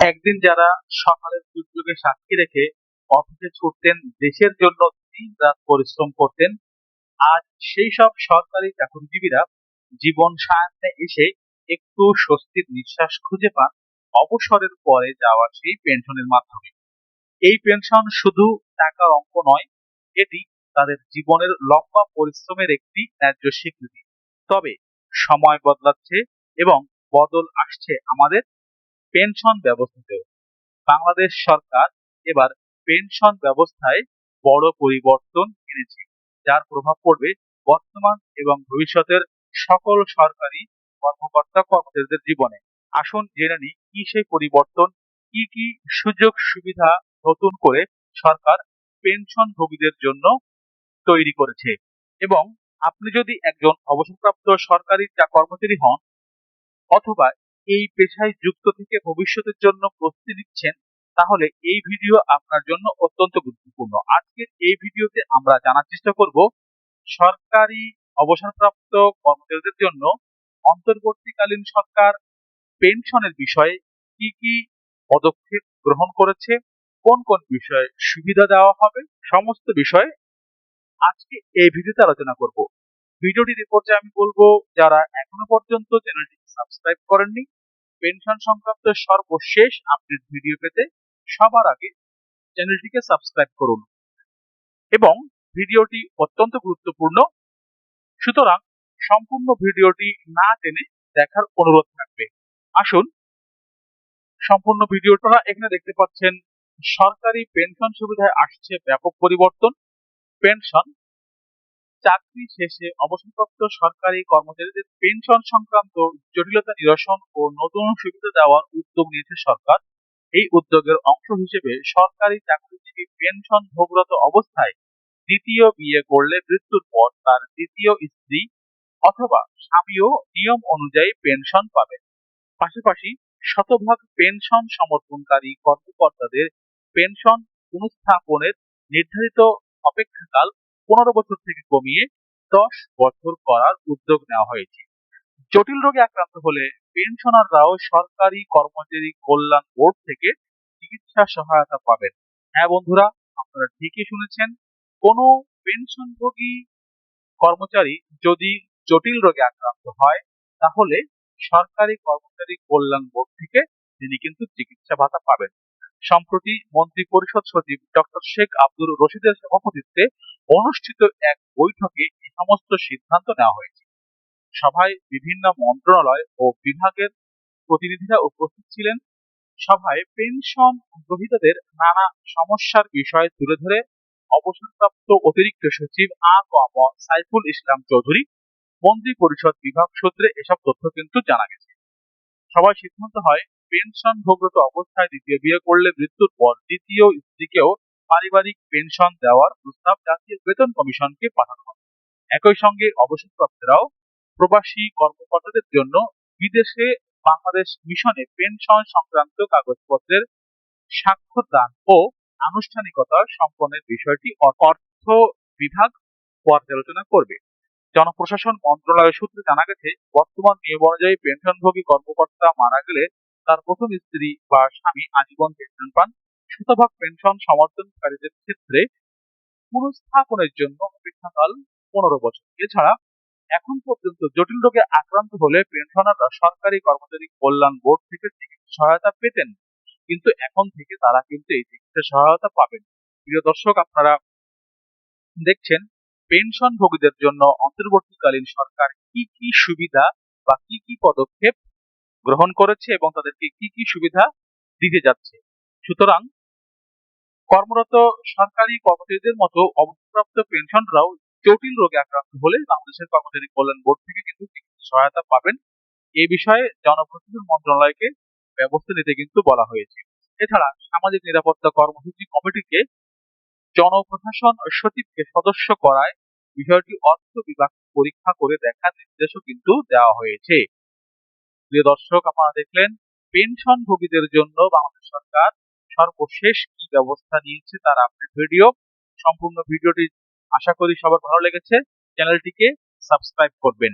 একদিন যারা সকালের দুর্যোগে সাক্ষী রেখে অফিসে ছুটতেন, দেশের জন্য দিন রাত পরিশ্রম করতেন, আজ সেই সব সরকারি চাকরিজীবীরা জীবন সায়ান্নে এসে একটু স্বস্তির নিঃশ্বাস খুঁজে পান অবসরের পরে যাওয়া সেই পেনশনের মাধ্যমে। এই পেনশন শুধু টাকার অঙ্ক নয়, এটি তাদের জীবনের লম্বা পরিশ্রমের একটি ন্যায্য স্বীকৃতি। তবে সময় বদলাচ্ছে এবং বদল আসছে আমাদের পেনশন ব্যবস্থাতেও বাংলাদেশ সরকার এবার পেনশন ব্যবস্থায় বড় পরিবর্তন এনেছে, যার প্রভাব পড়বে বর্তমান এবং ভবিষ্যতের সকল সরকারি কর্মকর্তা কর্মচারীদের জীবনে। আসুন জেনে নিই, কি সেই পরিবর্তন, কি কি সুযোগ সুবিধা নতুন করে সরকার পেনশনভোগীদের জন্য তৈরি করেছে। এবং আপনি যদি একজন অবসরপ্রাপ্ত সরকারি কর্মচারী হন অথবা এই পেশায় যুক্ত থেকে ভবিষ্যতের জন্য প্রস্তুতি নিচ্ছেন, তাহলে এই ভিডিও আপনার জন্য অত্যন্ত গুরুত্বপূর্ণ। আজকের এই ভিডিওতে আমরা জানার চেষ্টা করব, সরকারি অবসরপ্রাপ্ত কর্মচারীদের জন্য অন্তর্বর্তীকালীন সরকার পেনশনের বিষয়ে কি কি পদক্ষেপ গ্রহণ করেছে, কোন কোন বিষয়ে সুবিধা দেওয়া হবে, সমস্ত বিষয়ে আজকে এই ভিডিওতে আলোচনা করব। ভিডিওটির পর্যায়ে আমি বলব, যারা এখনও পর্যন্ত চ্যানেলটি সাবস্ক্রাইব করেননি পেনশন সংক্রান্ত সর্বশেষ আপডেট ভিডিও পেতে সবার আগে চ্যানেলটিকে সাবস্ক্রাইব করুন। এবং ভিডিওটি অত্যন্ত গুরুত্বপূর্ণ। সুতরাং সম্পূর্ণ ভিডিওটি না টেনে দেখার অনুরোধ থাকবে। আসুন, সম্পূর্ণ ভিডিওটা এখানে দেখতে পাচ্ছেন, সরকারি পেনশন সুবিধায় আসছে ব্যাপক পরিবর্তন। পেনশন চাকরি শেষে অবসরপ্রাপ্ত সরকারি কর্মচারীদের পেনশন সংক্রান্ত জটিলতা নিরসন ও নতুন সুবিধা দেওয়ার উদ্যোগ নিয়েছে সরকার। এই উদ্যোগের অংশ হিসেবে সরকারি চাকরিজীবী পেনশন ভোগরত অবস্থায় দ্বিতীয় বিয়ে করলে মৃত্যুর পর তার দ্বিতীয় স্ত্রী অথবা স্বামীও নিয়ম অনুযায়ী পেনশন পাবেন। পাশাপাশি শতভাগ পেনশন সমর্পণকারী কর্মকর্তাদের পেনশন পুনঃস্থাপনের নির্ধারিত অপেক্ষাকাল পনেরো বছর থেকে কমিয়ে দশ বছর করার উদ্যোগ নেওয়া হয়েছে। জটিল রোগে আক্রান্ত হলে পেনশনাররাও সরকারি কর্মচারী কল্যাণ বোর্ড থেকে চিকিৎসা সহায়তা পাবেন। হ্যাঁ বন্ধুরা, আপনারা ঠিকই শুনেছেন, কোনো পেনশনভোগী কর্মচারী যদি জটিল রোগে আক্রান্ত হয়, তাহলে সরকারি কর্মচারী কল্যাণ বোর্ড থেকে তিনি কিন্তু চিকিৎসা ভাতা পাবেন। সম্প্রতি মন্ত্রী পরিষদ সচিব ডক্টর শেখ আব্দুর রশিদের সভাপতিত্বে অনুষ্ঠিত এক বৈঠকে এই সমস্ত সিদ্ধান্ত নেওয়া হয়েছে। সভায় বিভিন্ন মন্ত্রণালয় ও বিভাগের প্রতিনিধিরা উপস্থিত ছিলেন। সভায় পেনশন গ্রহীতাদের নানা সমস্যার বিষয় তুলে ধরে অবসরপ্রাপ্ত অতিরিক্ত সচিব আ কম সাইফুল ইসলাম চৌধুরী মন্ত্রী পরিষদ বিভাগ সূত্রে এসব তথ্য কিন্তু জানা গেছে। সবাই সিদ্ধান্ত হয় পেনশন ভোগরত অবস্থায় দ্বিতীয় বিয়ে করলে মৃত্যুর পর দ্বিতীয় স্ত্রীকেও পারিবারিক পেনশন দেওয়ার প্রস্তাব জাতীয় বেতন কমিশনকে পাঠানো হয় একই সঙ্গে অবসরপ্রাপ্তরাও প্রবাসী কর্মকর্তাদের জন্য বিদেশে বাংলাদেশ মিশনে পেনশন সংক্রান্ত কাগজপত্রের স্বাক্ষর দান ও আনুষ্ঠানিকতা সম্পন্নের বিষয়টি অর্থ বিভাগ পর্যালোচনা করবে। জনপ্রশাসন মন্ত্রণালয় সূত্রে জানা গেছে, বর্তমান নিয়ম অনুযায়ী পেনশনভোগী কর্মকর্তা মারা গেলে তার প্রথম স্ত্রী বা স্বামী আজীবন পেনশন পান। শতভাগ পেনশন সমর্থনকারীদের ক্ষেত্রে পুনঃস্থাপনের জন্য অপেক্ষাকাল পনেরো বছর। এছাড়া এখন পর্যন্ত জটিল রোগে আক্রান্ত হলে পেনশনাররা সরকারি কর্মচারী কল্যাণ বোর্ড থেকে চিকিৎসা সহায়তা পেতেন। কিন্তু এখন থেকে তারা কিন্তু এই চিকিৎসা সহায়তা পাবেন। প্রিয় দর্শক, আপনারা দেখছেন পেনশন ভোগীদের জন্য অন্তর্বর্তীকালীন সরকার কি কি সুবিধা বা কি কি পদক্ষেপ গ্রহণ করেছে এবং তাদেরকে কি কি সুবিধা দিতে যাচ্ছে। সুতরাং কর্মরত সরকারি কর্মচারীদের মতো অবসরপ্রাপ্ত পেনশনরাও জটিল রোগে আক্রান্ত হলে বাংলাদেশের কর্মচারী কল্যাণ বোর্ড থেকে কিন্তু সহায়তা পাবেন এই বিষয়ে জনপ্রতিনিধি মন্ত্রণালয়কে ব্যবস্থা নিতে কিন্তু বলা হয়েছে। এছাড়া সামাজিক নিরাপত্তা কর্মসূচি কমিটিকে জনপ্রশাসন সচিবকে সদস্য করায় বিষয়টি অর্থ বিভাগ পরীক্ষা করে দেখার নির্দেশও কিন্তু দেওয়া হয়েছে। প্রিয় দর্শক, আপনারা দেখলেন, পেনশন ভোগীদের জন্য বাংলাদেশ সরকার সর্বশেষ কি ব্যবস্থা নিয়েছে তার আপডেট ভিডিও সম্পূর্ণ ভিডিওটি আশা করি সবার ভালো লেগেছে। চ্যানেলটিকে সাবস্ক্রাইব করবেন।